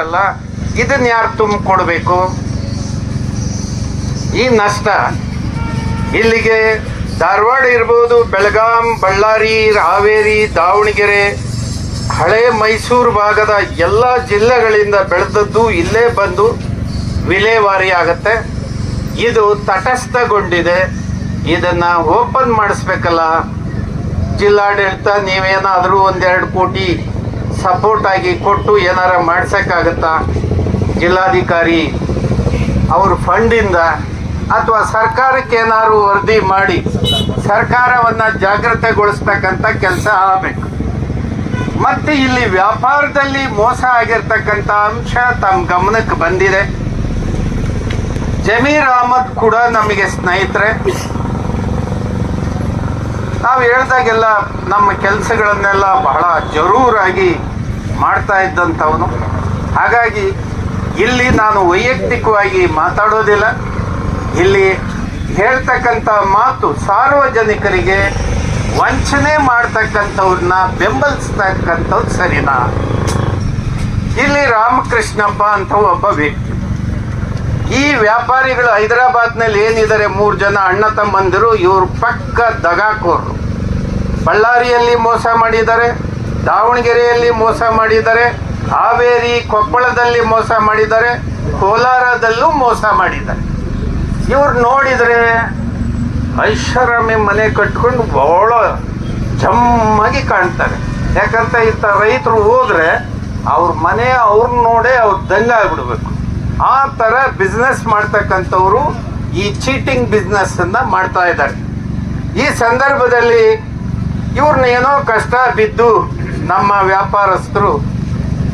ಅಲ್ಲ ಇದನ್ನ ಯಾರು ತುಂಬಿಕೊಡ್ಬೇಕು ಈ ನಷ್ಟ ಇಲ್ಲಿಗೆ ಧಾರವಾಡ ಇರ್ಬೋದು, ಬೆಳಗಾಂ, ಬಳ್ಳಾರಿ, ಹಾವೇರಿ, ದಾವಣಗೆರೆ, ಹಳೆ ಮೈಸೂರು ಭಾಗದ ಎಲ್ಲ ಜಿಲ್ಲೆಗಳಿಂದ ಬೆಳೆದದ್ದು ಇಲ್ಲೇ ಬಂದು ವಿಲೇವಾರಿ ಆಗತ್ತೆ. ಇದು ತಟಸ್ಥಗೊಂಡಿದೆ. ಇದನ್ನ ಓಪನ್ ಮಾಡಿಸ್ಬೇಕಲ್ಲ? ಜಿಲ್ಲಾಡಳಿತ, ನೀವೇನಾದರೂ ಒಂದೆರಡು ಕೋಟಿ ಸಪೋರ್ಟ್ ಆಗಿ ಕೊಟ್ಟು ಏನಾರ ಮಾಡ್ಸೋಕ್ಕಾಗತ್ತಾ? ಜಿಲ್ಲಾಧಿಕಾರಿ, ಅವ್ರ ಫಂಡಿಂದ ಅಥವಾ ಸರ್ಕಾರಕ್ಕೆ ಏನಾದ್ರು ವರದಿ ಮಾಡಿ ಸರ್ಕಾರವನ್ನು ಜಾಗೃತೆಗೊಳಿಸ್ತಕ್ಕಂಥ ಕೆಲಸ ಆಗಬೇಕು. ಮತ್ತೆ ಇಲ್ಲಿ ವ್ಯಾಪಾರದಲ್ಲಿ ಮೋಸ ಆಗಿರ್ತಕ್ಕಂಥ ಅಂಶ ತಮ್ಮ ಗಮನಕ್ಕೆ ಬಂದಿದೆ. ಜಮೀರ್ ಅಹಮದ್ ಕೂಡ ನಮಗೆ ಸ್ನೇಹಿತರೆ, ನಾವು ಹೇಳ್ದಾಗೆಲ್ಲ ನಮ್ಮ ಕೆಲಸಗಳನ್ನೆಲ್ಲ ಬಹಳ ಜರೂರಾಗಿ ಮಾಡ್ತಾ ಇದ್ದಂಥವನು. ಹಾಗಾಗಿ ಇಲ್ಲಿ ನಾನು ವೈಯಕ್ತಿಕವಾಗಿ ಮಾತಾಡೋದಿಲ್ಲ. ಇಲ್ಲಿ ಹೇಳ್ತಕ್ಕಂಥ ಮಾತು ಸಾರ್ವಜನಿಕರಿಗೆ ವಂಚನೆ ಮಾಡ್ತಕ್ಕಂಥವ್ರನ್ನ ಬೆಂಬಲಿಸ್ತಕ್ಕಂಥವ್ರು ಸರಿನಾ? ಇಲ್ಲಿ ರಾಮಕೃಷ್ಣಪ್ಪ ಅಂತ ಒಬ್ಬ ವ್ಯಕ್ತಿ. ಈ ವ್ಯಾಪಾರಿಗಳು ಹೈದರಾಬಾದ್ನಲ್ಲಿ ಏನಿದ್ದಾರೆ? ಮೂರು ಜನ ಅಣ್ಣ ತಮ್ಮಂದಿರು, ಇವರು ಪಕ್ಕ ದಗಾಕೋರು ಬಳ್ಳಾರಿಯಲ್ಲಿ ಮೋಸ ಮಾಡಿದ್ದಾರೆ. ದಾವಣಗೆರೆಯಲ್ಲಿ ಮೋಸ ಮಾಡಿದ್ದಾರೆ, ಹಾವೇರಿ ಕೊಪ್ಪಳದಲ್ಲಿ ಮೋಸ ಮಾಡಿದ್ದಾರೆ, ಕೋಲಾರದಲ್ಲೂ ಮೋಸ ಮಾಡಿದ್ದಾರೆ. ಇವ್ರು ನೋಡಿದರೆ ಐಷಾರಾಮಿ ಮನೆ ಕಟ್ಕೊಂಡು ಬಹಳ ಜಮ್ಮಾಗಿ ಕಾಣ್ತಾರೆ. ಯಾಕಂತ ಇಂಥ ರೈತರು ಹೋದರೆ ಅವ್ರ ಮನೆ ಅವ್ರನ್ನ ನೋಡೇ ಅವ್ರು ದಂಗ ಆಗ್ಬಿಡ್ಬೇಕು. ಆ ಥರ ಬಿಸ್ನೆಸ್ ಮಾಡ್ತಕ್ಕಂಥವ್ರು ಈ ಚೀಟಿಂಗ್ ಬಿಸ್ನೆಸ್ಸನ್ನು ಮಾಡ್ತಾ ಇದ್ದಾರೆ. ಈ ಸಂದರ್ಭದಲ್ಲಿ ಇವ್ರನ್ನ ಏನೋ ಕಷ್ಟ ಬಿದ್ದು ನಮ್ಮ ವ್ಯಾಪಾರಸ್ಥರು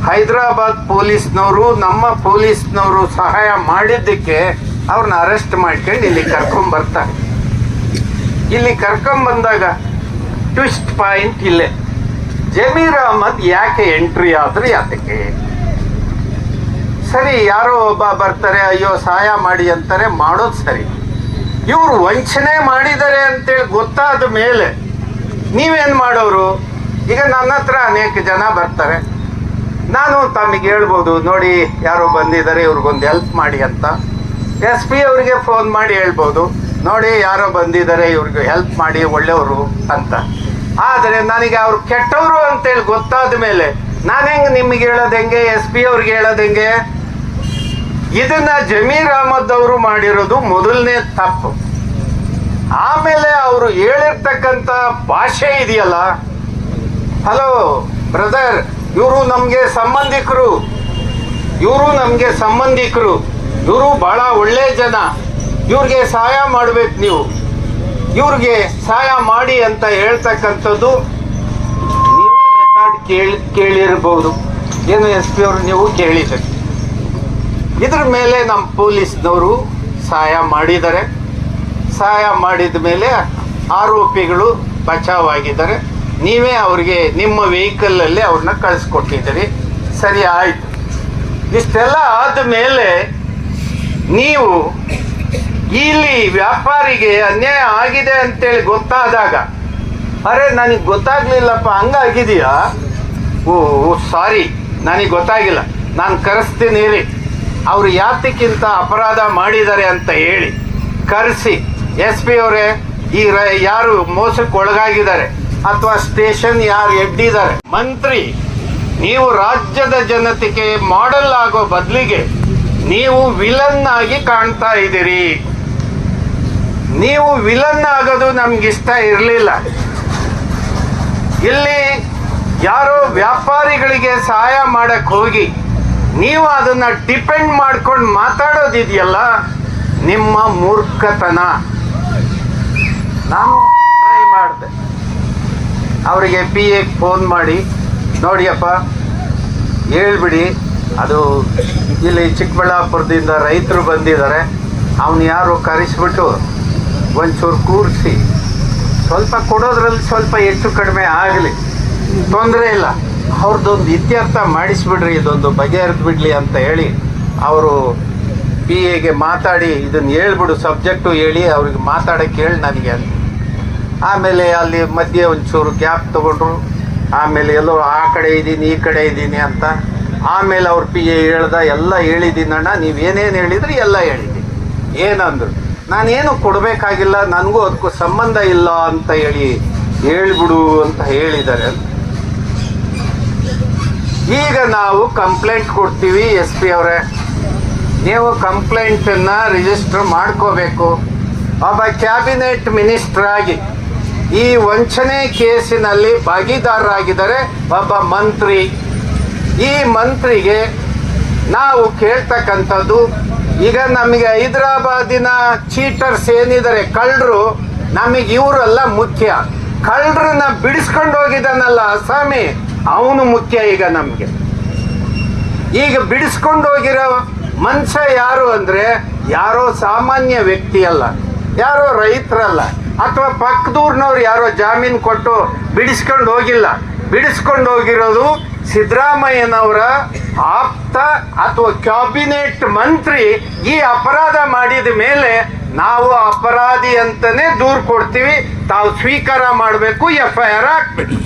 ಹೈದರಾಬಾದ್ ಪೊಲೀಸ್ನವರು, ನಮ್ಮ ಪೊಲೀಸ್ನವರು ಸಹಾಯ ಮಾಡಿದ್ದಕ್ಕೆ ಅವ್ರನ್ನ ಅರೆಸ್ಟ್ ಮಾಡ್ಕೊಂಡು ಇಲ್ಲಿ ಕರ್ಕೊಂಬರ್ತಾರೆ ಇಲ್ಲಿ ಕರ್ಕೊಂಬಂದಾಗ ಟ್ವಿಸ್ಟ್ ಪಾಯಿಂಟ್ ಇಲ್ಲೇ. ಜಮೀರ್ ಅಹಮದ್ ಯಾಕೆ ಎಂಟ್ರಿ ಆದ್ರೆ ಯಾತಕ್ಕೆ ಸರಿ, ಯಾರೋ ಒಬ್ಬ ಬರ್ತಾರೆ, ಅಯ್ಯೋ ಸಹಾಯ ಮಾಡಿ ಅಂತಾರೆ, ಮಾಡೋದು ಸರಿ. ಇವರು ವಂಚನೆ ಮಾಡಿದ್ದಾರೆ ಅಂತೇಳಿ ಗೊತ್ತಾದ ಮೇಲೆ ನೀವೇನು ಮಾಡೋರು? ಈಗ ನನ್ನ ಹತ್ರ ಅನೇಕ ಜನ ಬರ್ತಾರೆ. ನಾನು ತಮಗೆ ಹೇಳ್ಬೋದು, ನೋಡಿ, ಯಾರೋ ಬಂದಿದ್ದಾರೆ, ಇವ್ರಿಗೊಂದು ಹೆಲ್ಪ್ ಮಾಡಿ ಅಂತ. ಎಸ್ ಪಿ ಅವರಿಗೆ ಫೋನ್ ಮಾಡಿ ಹೇಳ್ಬೋದು, ನೋಡಿ, ಯಾರೋ ಬಂದಿದ್ದಾರೆ, ಇವ್ರಿಗೆ ಹೆಲ್ಪ್ ಮಾಡಿ, ಒಳ್ಳೆಯವರು ಅಂತ. ಆದರೆ ನನಗೆ ಅವ್ರು ಕೆಟ್ಟವರು ಅಂತೇಳಿ ಗೊತ್ತಾದ ಮೇಲೆ ನಾನು ಹೆಂಗೆ ನಿಮಗೆ ಹೇಳೋದು ಹೆಂಗೆ, ಎಸ್ ಪಿ ಅವ್ರಿಗೆ ಹೇಳೋದು ಹೆಂಗೆ? ಇದನ್ನ ಜಮೀರ್ ಅಹಮದ್ ಅವರು ಮಾಡಿರೋದು ಮೊದಲನೇ ತಪ್ಪು. ಆಮೇಲೆ ಅವರು ಹೇಳಿರ್ತಕ್ಕಂಥ ಭಾಷೆ ಇದೆಯಲ್ಲ ಹಲೋ ಬ್ರದರ್ ಇವರು ನಮಗೆ ಸಂಬಂಧಿಕರು. ಇವರು ನಮಗೆ ಸಂಬಂಧಿಕರು. ಇವರು ಬಹಳ ಒಳ್ಳೆ ಜನ. ಇವ್ರಿಗೆ ಸಹಾಯ ಮಾಡ್ಬೇಕು ನೀವು. ಇವ್ರಿಗೆ ಸಹಾಯ ಮಾಡಿ ಅಂತ ಹೇಳ್ತಕ್ಕಂಥದ್ದು ನೀವು ರೆಕಾರ್ಡ್ ಕೇಳಿ, ಕೇಳಿರ್ಬೋದು. ಏನು ಎಸ್ ಪಿ ಅವರು ನೀವು ಕೇಳಿದ್ದೀರಿ ಇದ್ರ ಮೇಲೆ ನಮ್ಮ ಪೊಲೀಸ್ನವರು ಸಹಾಯ ಮಾಡಿದ್ದಾರೆ. ಸಹಾಯ ಮಾಡಿದ ಮೇಲೆ ಆರೋಪಿಗಳು ಬಚಾವಾಗಿದ್ದಾರೆ ನೀವೇ ಅವ್ರಿಗೆ ನಿಮ್ಮ ವೆಹಿಕಲಲ್ಲೇ ಅವ್ರನ್ನ ಕಳಿಸ್ಕೊಟ್ಟಿದ್ದೀರಿ. ಸರಿ, ಆಯಿತು. ಇಷ್ಟೆಲ್ಲ ಆದ ಮೇಲೆ ನೀವು ಇಲ್ಲಿ ವ್ಯಾಪಾರಿಗೆ ಅನ್ಯಾಯ ಆಗಿದೆ ಅಂತೇಳಿ ಗೊತ್ತಾದಾಗ, ಅರೆ, ನನಗೆ ಗೊತ್ತಾಗ್ಲಿಲ್ಲಪ್ಪ ಹಂಗಾಗಿದೆಯಾ ಓ ಸಾರಿ, ನನಗೆ ಗೊತ್ತಾಗಿಲ್ಲ. ನಾನು ಕರೆಸ್ತೀನಿ ರೀ ಅವರು ಯಾತಕ್ಕಿಂತ ಅಪರಾಧ ಮಾಡಿದ್ದಾರೆ ಅಂತ ಹೇಳಿ ಕರೆಸಿ. ಎಸ್ ಪಿ ಅವರೇ, ಈ ರ, ಯಾರು ಮೋಸಕ್ಕೆ ಒಳಗಾಗಿದ್ದಾರೆ ಅಥವಾ ಸ್ಟೇಷನ್ ಯಾರು ಎಡ್ಡಿದ್ದಾರೆ? ಮಂತ್ರಿ, ನೀವು ರಾಜ್ಯದ ಜನತೆಗೆ ಮಾಡೆಲ್ ಆಗೋ ಬದಲಿಗೆ ನೀವು ವಿಲನ್ ಆಗಿ ಕಾಣ್ತಾ ಇದ್ದೀರಿ. ನೀವು ವಿಲನ್ ಆಗೋದು ನಮ್ಗೆ ಇಷ್ಟ ಇರಲಿಲ್ಲ. ಇಲ್ಲಿ ಯಾರೋ ವ್ಯಾಪಾರಿಗಳಿಗೆ ಸಹಾಯ ಮಾಡಕ್ ಹೋಗಿ ನೀವು ಅದನ್ನ ಡಿಪೆಂಡ್ ಮಾಡ್ಕೊಂಡು ಮಾತಾಡೋದಿದೆಯಲ್ಲ, ನಿಮ್ಮ ಮೂರ್ಖತನ. ನಾನು ಟ್ರೈ ಮಾಡಿದೆ. ಅವರಿಗೆ ಪಿ ಎಗೆ ಫೋನ್ ಮಾಡಿ ನೋಡಿಯಪ್ಪ ಹೇಳ್ಬಿಡಿ. ಅದು ಇಲ್ಲಿ ಚಿಕ್ಕಬಳ್ಳಾಪುರದಿಂದ ರೈತರು ಬಂದಿದ್ದಾರೆ. ಅವನು ಯಾರು ಕರೆಸ್ಬಿಟ್ಟು ಒಂಚೂರು ಕೂರಿಸಿ. ಸ್ವಲ್ಪ ಕೊಡೋದ್ರಲ್ಲಿ ಸ್ವಲ್ಪ ಹೆಚ್ಚು ಕಡಿಮೆ ಆಗಲಿ. ತೊಂದರೆ ಇಲ್ಲ. ಅವ್ರದ್ದೊಂದು ಇತ್ಯರ್ಥ ಮಾಡಿಸ್ಬಿಡ್ರಿ, ಇದೊಂದು ಬಗೆಹರಿದು ಬಿಡಲಿ ಅಂತ ಹೇಳಿ ಅವರು ಪಿ ಎಗೆ ಮಾತಾಡಿ ಇದನ್ನು ಹೇಳ್ಬಿಡು, ಸಬ್ಜೆಕ್ಟು ಹೇಳಿ ಅವ್ರಿಗೆ ಮಾತಾಡೋಕ್ಕೆ ಹೇಳಿ ನನಗೆ ಅಂತ. ಆಮೇಲೆ ಅಲ್ಲಿ ಮಧ್ಯೆ ಒಂಚೂರು ಗ್ಯಾಪ್ ತೊಗೊಂಡ್ರು. ಆಮೇಲೆ ಎಲ್ಲೋ ಆ ಕಡೆ ಇದ್ದೀನಿ, ಈ ಕಡೆ ಇದ್ದೀನಿ ಅಂತ. ಆಮೇಲೆ ಅವ್ರ ಪಿ ಎ ಹೇಳ್ದ, ಎಲ್ಲ ಹೇಳಿದ್ದೀನಣ್ಣ ನೀವೇನೇನು ಹೇಳಿದ್ರಿ ಎಲ್ಲ ಹೇಳಿದ್ದೀನಿ. ಏನಂದ್ರು. ನಾನೇನು ಕೊಡಬೇಕಾಗಿಲ್ಲ, ನನಗೂ ಅದಕ್ಕೂ ಸಂಬಂಧ ಇಲ್ಲ ಅಂತ ಹೇಳಿ ಹೇಳ್ಬಿಡು ಅಂತ ಹೇಳಿದ್ದಾರೆ. ಈಗ ನಾವು ಕಂಪ್ಲೇಂಟ್ ಕೊಡ್ತೀವಿ ಎಸ್ ಪಿ ಅವರೇ. ನೀವು ಕಂಪ್ಲೇಂಟನ್ನು ರಿಜಿಸ್ಟರ್ ಮಾಡ್ಕೋಬೇಕು. ಒಬ್ಬ ಕ್ಯಾಬಿನೆಟ್ ಮಿನಿಸ್ಟರ್ ಆಗಿ ಈ ವಂಚನೆ ಕೇಸಿನಲ್ಲಿ ಭಾಗಿದಾರರಾಗಿದ್ದಾರೆ ಒಬ್ಬ ಮಂತ್ರಿ. ಈ ಮಂತ್ರಿಗೆ ನಾವು ಕೇಳ್ತಕ್ಕಂಥದ್ದು, ಈಗ ನಮಗೆ ಹೈದರಾಬಾದಿನ ಚೀಟರ್ಸ್ ಏನಿದ್ದಾರೆ ಕಳ್ಳರು, ನಮಗೆ ಇವರೆಲ್ಲ ಮುಖ್ಯ. ಕಳ್ಳರನ್ನ ಬಿಡಿಸ್ಕೊಂಡು ಹೋಗಿದ್ದಾನಲ್ಲ ಅಸ್ಸಾಮಿ, ಅವನು ಮುಖ್ಯ ಈಗ ನಮಗೆ. ಈಗ ಬಿಡಿಸ್ಕೊಂಡು ಹೋಗಿರೋ ಮನುಷ್ಯ ಯಾರು ಅಂದ್ರೆ, ಯಾರೋ ಸಾಮಾನ್ಯ ವ್ಯಕ್ತಿ ಅಲ್ಲ, ಯಾರೋ ರೈತರಲ್ಲ. ಅಥವಾ ಪಕ್ಕದೂರ್ನವ್ರು ಯಾರೋ ಜಾಮೀನು ಕೊಟ್ಟು ಬಿಡಿಸ್ಕೊಂಡು ಹೋಗಿಲ್ಲ. ಬಿಡಿಸ್ಕೊಂಡು ಹೋಗಿರೋದು ಸಿದ್ದರಾಮಯ್ಯನವರ ಆಪ್ತ ಅಥವಾ ಕ್ಯಾಬಿನೆಟ್ ಮಂತ್ರಿ ಈ ಅಪರಾಧ ಮಾಡಿದ ಮೇಲೆ ನಾವು ಅಪರಾಧಿ ಅಂತಾನೆ ದೂರು ಕೊಡ್ತೀವಿ. ತಾವು ಸ್ವೀಕಾರ ಮಾಡಬೇಕು ಎಫ್ ಐ ಆರ್ ಹಾಕ್ಬೇಕು.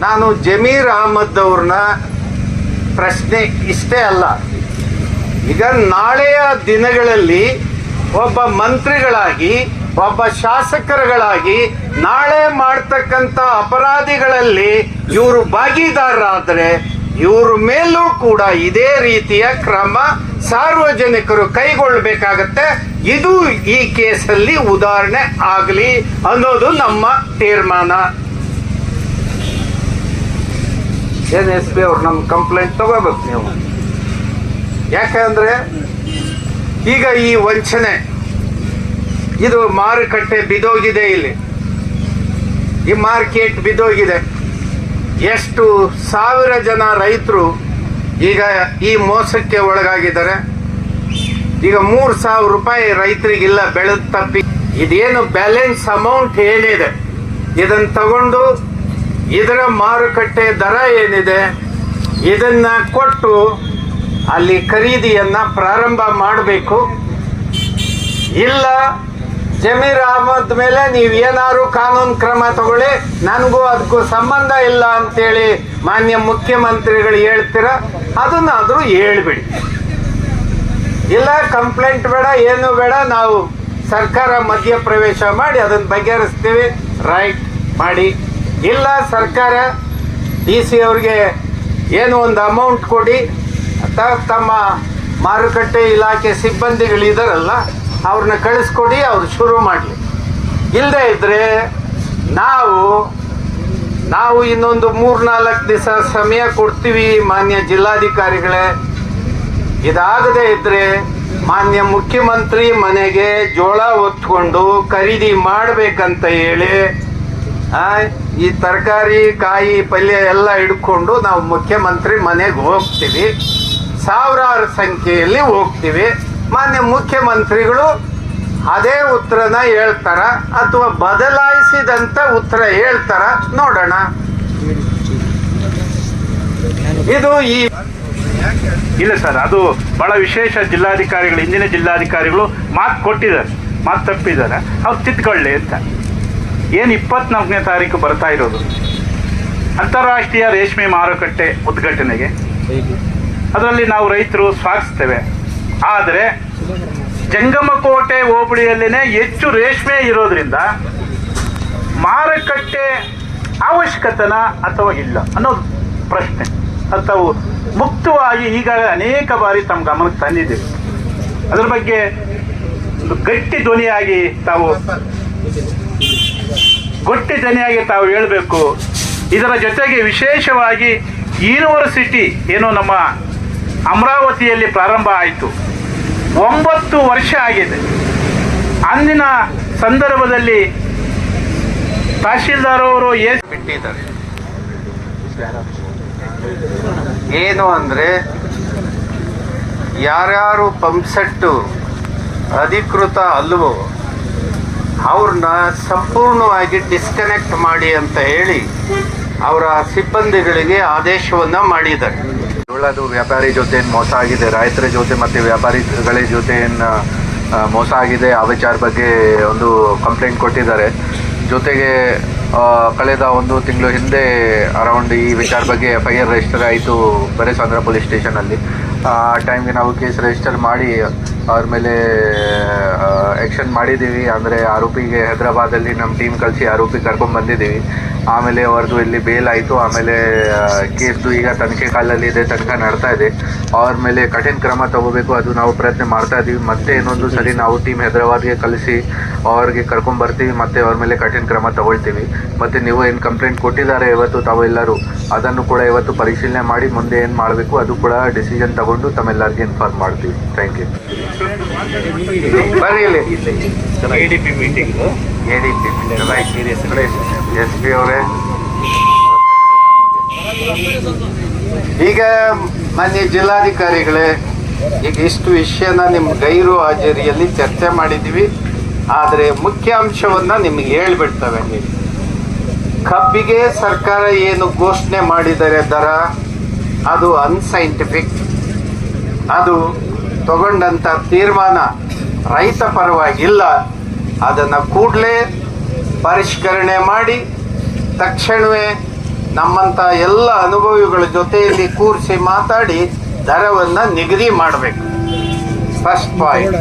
ನಾನು ಜಮೀರ್ ಅಹಮದ್ ಅವ್ರನ್ನ ಪ್ರಶ್ನೆ ಇಷ್ಟೇ ಅಲ್ಲ. ಈಗ ನಾಳೆಯ ದಿನಗಳಲ್ಲಿ ಒಬ್ಬ ಮಂತ್ರಿಗಳಾಗಿ, ಒಬ್ಬ ಶಾಸಕರುಗಳಾಗಿ, ನಾಳೆ ಮಾಡ್ತಕ್ಕಂಥ ಅಪರಾಧಿಗಳಲ್ಲಿ ಇವರು ಭಾಗಿದಾರರಾದರೆ, ಇವ್ರ ಮೇಲೂ ಕೂಡ ಇದೇ ರೀತಿಯ ಕ್ರಮ ಸಾರ್ವಜನಿಕರು ಕೈಗೊಳ್ಳಬೇಕಾಗತ್ತೆ. ಇದು ಈ ಕೇಸಲ್ಲಿ ಉದಾಹರಣೆ ಆಗಲಿ ಅನ್ನೋದು ನಮ್ಮ ತೀರ್ಮಾನ. ಏನ್ ಎಸ್ ಬಿ ಅವ್ರು ನಮ್ಮ ಕಂಪ್ಲೇಂಟ್ ತಗೋಬೇಕು ನೀವು? ಯಾಕಂದ್ರೆ ಈಗ ಈ ವಂಚನೆ. ಇದು ಮಾರುಕಟ್ಟೆ ಬಿದೋಗಿದೆ ಇಲ್ಲಿ. ಈ ಮಾರ್ಕೆಟ್ ಬಿದೋಗಿದೆ ಎಷ್ಟು ಸಾವಿರ ಜನ ರೈತರು ಈಗ ಈ ಮೋಸಕ್ಕೆ ಒಳಗಾಗಿದ್ದಾರೆ. ಈಗ ಮೂರು ಸಾವಿರ ರೂಪಾಯಿ ರೈತರಿಗಿಲ್ಲ, ಬೆಳೆದ ತಪ್ಪಿ. ಇದೇನು ಬ್ಯಾಲೆನ್ಸ್ ಅಮೌಂಟ್ ಏನಿದೆ? ಇದನ್ನು ತಗೊಂಡು ಇದರ ಮಾರುಕಟ್ಟೆ ದರ ಏನಿದೆ? ಇದನ್ನ ಕೊಟ್ಟು ಅಲ್ಲಿ ಖರೀದಿಯನ್ನು ಪ್ರಾರಂಭ ಮಾಡಬೇಕು. ಇಲ್ಲ, ಜಮೀರ್ ಅಹಮದ್ ಮೇಲೆ ನೀವು ಏನಾದ್ರು ಕಾನೂನು ಕ್ರಮ ತಗೊಳ್ಳಿ, ನನಗೂ ಅದಕ್ಕೂ ಸಂಬಂಧ ಇಲ್ಲ ಅಂತೇಳಿ ಮಾನ್ಯ ಮುಖ್ಯಮಂತ್ರಿಗಳು ಹೇಳ್ತೀರ, ಅದನ್ನಾದರೂ ಹೇಳ್ಬಿಡಿ. ಇಲ್ಲ, ಕಂಪ್ಲೇಂಟ್ ಬೇಡ, ಏನು ಬೇಡ, ನಾವು ಸರ್ಕಾರ ಮಧ್ಯ ಪ್ರವೇಶ ಮಾಡಿ ಅದನ್ನು ಬಗೆಹರಿಸ್ತೀವಿ, ರೈಟ್ ಮಾಡಿ. ಇಲ್ಲ, ಸರ್ಕಾರ ಡಿ ಸಿ ಅವ್ರಿಗೆ ಏನು ಒಂದು ಅಮೌಂಟ್ ಕೊಡಿ ತಮ್ಮ ಮಾರುಕಟ್ಟೆ ಇಲಾಖೆ ಸಿಬ್ಬಂದಿಗಳಿದಾರಲ್ಲ, ಅವ್ರನ್ನ ಕಳಿಸ್ಕೊಡಿ, ಅವ್ರು ಶುರು ಮಾಡಲಿ. ಇಲ್ಲದೆ ಇದ್ದರೆ ನಾವು ನಾವು ಇನ್ನೊಂದು ಮೂರ್ನಾಲ್ಕು ದಿವಸ ಸಮಯ ಕೊಡ್ತೀವಿ ಮಾನ್ಯ ಜಿಲ್ಲಾಧಿಕಾರಿಗಳೇ. ಇದಾಗದೇ ಇದ್ರೆ ಮಾನ್ಯ ಮುಖ್ಯಮಂತ್ರಿ ಮನೆಗೆ ಜೋಳ ಒತ್ಕೊಂಡು ಖರೀದಿ ಮಾಡಬೇಕಂತ ಹೇಳಿ ಈ ತರಕಾರಿ, ಕಾಯಿ, ಪಲ್ಯ ಎಲ್ಲ ಹಿಡ್ಕೊಂಡು ನಾವು ಮುಖ್ಯಮಂತ್ರಿ ಮನೆಗೆ ಹೋಗ್ತೀವಿ. ಸಾವಿರಾರು ಸಂಖ್ಯೆಯಲ್ಲಿ ಹೋಗ್ತೀವಿ. ಮಾನ್ಯ ಮುಖ್ಯಮಂತ್ರಿಗಳು ಅದೇ ಉತ್ತರನ ಹೇಳ್ತಾರ ಅಥವಾ ಬದಲಾಯಿಸಿದಂತ ಉತ್ತರ ಹೇಳ್ತಾರ ನೋಡೋಣ. ಇದು ಈ ಇಲ್ಲ ಸರ್, ಅದು ಬಹಳ ವಿಶೇಷ ಜಿಲ್ಲಾಧಿಕಾರಿಗಳು ಇಂದಿನ ಜಿಲ್ಲಾಧಿಕಾರಿಗಳು ಮಾತು ಕೊಟ್ಟಿದ್ದಾರೆ, ಮಾತು ತಪ್ಪಿದ್ದಾರೆ. ಅವ್ರು ತಿದ್ಕೊಳ್ಳಿ ಅಂತ. ಏನು ಇಪ್ಪತ್ನಾಲ್ಕನೇ ತಾರೀಕು ಬರ್ತಾ ಇರೋದು? ಅಂತಾರಾಷ್ಟ್ರೀಯ ರೇಷ್ಮೆ ಮಾರುಕಟ್ಟೆ ಉದ್ಘಾಟನೆಗೆ. ಅದರಲ್ಲಿ ನಾವು ರೈತರು ಸ್ವಾಗತಿಸ್ತೇವೆ. ಆದರೆ, ಜಂಗಮಕೋಟೆ ಹೋಬಳಿಯಲ್ಲೇ ಹೆಚ್ಚು ರೇಷ್ಮೆ ಇರೋದ್ರಿಂದ ಮಾರುಕಟ್ಟೆ ಅವಶ್ಯಕತನ ಅಥವಾ ಇಲ್ಲ ಅನ್ನೋ ಪ್ರಶ್ನೆ. ತಾವು ಮುಕ್ತವಾಗಿ ಈಗಾಗಲೇ ಅನೇಕ ಬಾರಿ ತಮ್ಮ ಗಮನಕ್ಕೆ ತಂದಿದ್ದೀವಿ. ಅದರ ಬಗ್ಗೆ ಒಂದು ಗಟ್ಟಿ ಧ್ವನಿಯಾಗಿ ತಾವು ಗಟ್ಟಿ ಧ್ವನಿಯಾಗಿ ತಾವು ಹೇಳಬೇಕು. ಇದರ ಜೊತೆಗೆ ವಿಶೇಷವಾಗಿ ಯೂನಿವರ್ಸಿಟಿ ಏನು ನಮ್ಮ ಅಮರಾವತಿಯಲ್ಲಿ ಪ್ರಾರಂಭ ಆಯಿತು. ಒಂಬತ್ತು ವರ್ಷ ಆಗಿದೆ. ಅಂದಿನ ಸಂದರ್ಭದಲ್ಲಿ ತಹಶೀಲ್ದಾರ್ ಅವರು ಏನು ಬಿಟ್ಟಿದ್ದಾರೆ. ಏನು ಅಂದ್ರೆ ಯಾರ್ಯಾರು ಪಂಪ್ಸೆಟ್ಟು ಅಧಿಕೃತ ಅಲ್ವೋ ಅವ್ರನ್ನ ಸಂಪೂರ್ಣವಾಗಿ ಡಿಸ್ಕನೆಕ್ಟ್ ಮಾಡಿ ಅಂತ ಹೇಳಿ ಅವರ ಸಿಬ್ಬಂದಿಗಳಿಗೆ ಆದೇಶವನ್ನು ಮಾಡಿದ್ದಾರೆ. ಅದು ವ್ಯಾಪಾರಿ ಜೊತೆ ಏನು ಮೋಸ ಆಗಿದೆ? ರೈತರ ಜೊತೆ ಮತ್ತು ವ್ಯಾಪಾರಿಗಳ ಜೊತೆ ಏನು ಮೋಸ ಆಗಿದೆ? ಆ ವಿಚಾರ ಬಗ್ಗೆ ಒಂದು ಕಂಪ್ಲೇಂಟ್ ಕೊಟ್ಟಿದ್ದಾರೆ. ಜೊತೆಗೆ ಕಳೆದ ಒಂದು ತಿಂಗಳು ಹಿಂದೆ ಅರೌಂಡ್ ಈ ವಿಚಾರ ಬಗ್ಗೆ ಎಫ್ ಐ ಆರ್ ರಿಜಿಸ್ಟರ್ ಆಯಿತು ಬರೇಸಾಂದ್ರ ಪೊಲೀಸ್ ಸ್ಟೇಷನಲ್ಲಿ ಆ ಟೈಮ್ಗೆ ನಾವು ಕೇಸ್ ರಿಜಿಸ್ಟರ್ ಮಾಡಿ ಅವ್ರ ಮೇಲೆ ಆ್ಯಕ್ಷನ್ ಮಾಡಿದ್ದೀವಿ. ಅಂದರೆ ಆರೋಪಿಗೆ ಹೈದ್ರಾಬಾದಲ್ಲಿ ನಮ್ಮ ಟೀಮ್ ಕಳಿಸಿ ಆರೋಪಿ ಕರ್ಕೊಂಡು ಬಂದಿದ್ದೀವಿ. ಆಮೇಲೆ ಅವ್ರದ್ದು ಇಲ್ಲಿ ಬೇಲ್ ಆಯಿತು. ಆಮೇಲೆ ಕೇಸ್ದು ಈಗ ತನಿಖೆ ಕಾಲಲ್ಲಿ ಇದೆ ತನಿಖೆ ನಡ್ತಾ ಇದೆ. ಅವ್ರ ಮೇಲೆ ಕಠಿಣ ಕ್ರಮ ತಗೋಬೇಕು. ಅದು ನಾವು ಪ್ರಯತ್ನ ಮಾಡ್ತಾ ಇದ್ದೀವಿ ಮತ್ತೆ ಇನ್ನೊಂದು ಸರಿ ನಾವು ಟೀಮ್ ಹೈದ್ರಾಬಾದ್ಗೆ ಕಳಿಸಿ ಅವ್ರಿಗೆ ಕರ್ಕೊಂಡು ಬರ್ತೀವಿ. ಮತ್ತೆ ಅವ್ರ ಮೇಲೆ ಕಠಿಣ ಕ್ರಮ ತಗೊಳ್ತೀವಿ. ಮತ್ತೆ ನೀವು ಏನು ಕಂಪ್ಲೇಂಟ್ ಕೊಟ್ಟಿದ್ದಾರೆ ಇವತ್ತು ತಾವೆಲ್ಲರೂ, ಅದನ್ನು ಕೂಡ ಇವತ್ತು ಪರಿಶೀಲನೆ ಮಾಡಿ ಮುಂದೆ ಏನು ಮಾಡಬೇಕು, ಅದು ಕೂಡ ಡಿಸಿಷನ್ ತಗೊಂಡು ತಮ್ಮೆಲ್ಲರಿಗೆ ಇನ್ಫಾರ್ಮ್ ಮಾಡ್ತೀವಿ. ಥ್ಯಾಂಕ್ ಯು ಬರ್ರಿ ಇಲ್ಲಿ. A D P meeting A D P S P ಅವರೇ. ಈಗ ಮಾನ್ಯ ಜಿಲ್ಲಾಧಿಕಾರಿಗಳೇ ಈಗ ಇಷ್ಟು ವಿಷಯನ ನಿಮ್ಮ ಗೈರು ಹಾಜರಿಯಲ್ಲಿ ಚರ್ಚೆ ಮಾಡಿದ್ದೀವಿ. ಆದರೆ ಮುಖ್ಯಾಂಶವನ್ನ ನಿಮಗೆ ಹೇಳ್ಬಿಡ್ತವೆ. ಕಬ್ಬಿಗೆ ಸರ್ಕಾರ ಏನು ಘೋಷಣೆ ಮಾಡಿದರೆ ದರ? ಅದು ಅನ್ಸೈಂಟಿಫಿಕ್ ಅದು ತಗೊಂಡಂಥ ತೀರ್ಮಾನ ರೈತ ಪರವಾಗಿಲ್ಲ, ಅದನ್ನು ಕೂಡಲೇ ಪರಿಷ್ಕರಣೆ ಮಾಡಿ, ತಕ್ಷಣವೇ ನಮ್ಮಂಥ ಎಲ್ಲ ಅನುಭವಿಗಳ ಜೊತೆಯಲ್ಲಿ ಕೂರಿಸಿ ಮಾತಾಡಿ ದರವನ್ನು ನಿಗದಿ ಮಾಡಬೇಕು. ಫಸ್ಟ್ ಪಾಯಿಂಟ್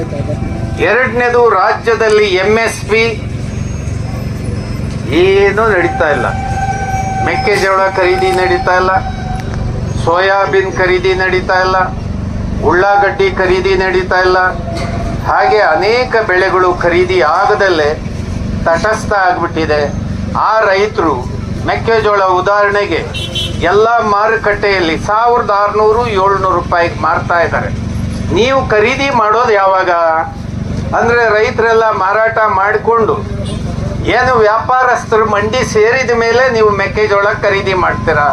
ಎರಡನೇದು ರಾಜ್ಯದಲ್ಲಿ ಎಂ ಎಸ್ ಪಿ ಏನೂ ನಡೀತಾ ಇಲ್ಲ. ಮೆಕ್ಕೆಜೋಳ ಖರೀದಿ ನಡೀತಾ ಇಲ್ಲ. ಸೋಯಾಬೀನ್ ಖರೀದಿ ನಡೀತಾ ಇಲ್ಲ. ಉಳ್ಳಾಗಡ್ಡಿ ಖರೀದಿ ನಡೀತಾ ಇಲ್ಲ. ಹಾಗೆ ಅನೇಕ ಬೆಳೆಗಳು ಖರೀದಿ ಆಗದಲ್ಲೇ ತಟಸ್ಥ ಆಗಿಬಿಟ್ಟಿದೆ. ಆ ರೈತರು ಮೆಕ್ಕೆಜೋಳ ಉದಾಹರಣೆಗೆ ಎಲ್ಲ ಮಾರುಕಟ್ಟೆಯಲ್ಲಿ ಸಾವಿರದ ಆರುನೂರು ಏಳ್ನೂರು ರೂಪಾಯಿಗೆ ಮಾರ್ತಾ ಇದ್ದಾರೆ. ನೀವು ಖರೀದಿ ಮಾಡೋದು ಯಾವಾಗ? ಅಂದರೆ ರೈತರೆಲ್ಲ ಮಾರಾಟ ಮಾಡಿಕೊಂಡು ಏನು ವ್ಯಾಪಾರಸ್ಥರು ಮಂಡಿ ಸೇರಿದ ಮೇಲೆ ನೀವು ಮೆಕ್ಕೆಜೋಳ ಖರೀದಿ ಮಾಡ್ತೀರಾ?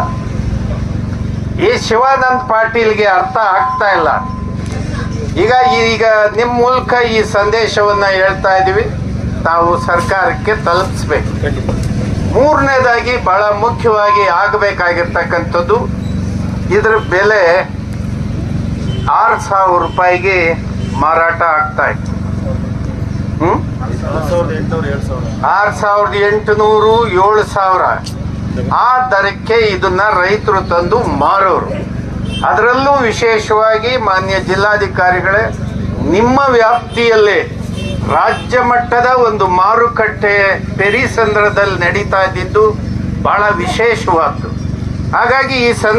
ಈ ಶಿವಾನಂದ್ ಪಾಟೀಲ್ಗೆ ಅರ್ಥ ಆಗ್ತಾ ಇಲ್ಲ. ಈಗ ಈಗ ನಿಮ್ಮ ಮೂಲಕ ಈ ಸಂದೇಶವನ್ನ ಹೇಳ್ತಾ ಇದ್ದೀವಿ. ತಾವು ಸರ್ಕಾರಕ್ಕೆ ತಲುಪಿಸ್ಬೇಕು. ಮೂರನೇದಾಗಿ ಬಹಳ ಮುಖ್ಯವಾಗಿ ಆಗಬೇಕಾಗಿರ್ತಕ್ಕಂಥದ್ದು ಇದರ ಬೆಲೆ ಆರು ಸಾವಿರ ರೂಪಾಯಿಗೆ ಮಾರಾಟ ಆಗ್ತಾ ಇತ್ತು. ಹ್ಮ್? ಆರು ಸಾವಿರದ ಎಂಟುನೂರು ಏಳು ಸಾವಿರ. ಆ ದರಕ್ಕೆ ಇದನ್ನ ರೈತರು ತಂದು ಮಾರೋರು. ಅದರಲ್ಲೂ ವಿಶೇಷವಾಗಿ ಮಾನ್ಯ ಜಿಲ್ಲಾಧಿಕಾರಿಗಳೇ, ನಿಮ್ಮ ವ್ಯಾಪ್ತಿಯಲ್ಲೇ ರಾಜ್ಯ ಮಟ್ಟದ ಒಂದು ಮಾರುಕಟ್ಟೆ ಪೆರಿಸಂದ್ರದಲ್ಲಿ ನಡೀತಾ ಇದ್ದಿದ್ದು ಬಹಳ ವಿಶೇಷವಾದ್ದು. ಹಾಗಾಗಿ ಈ ಸಂದರ್ಭ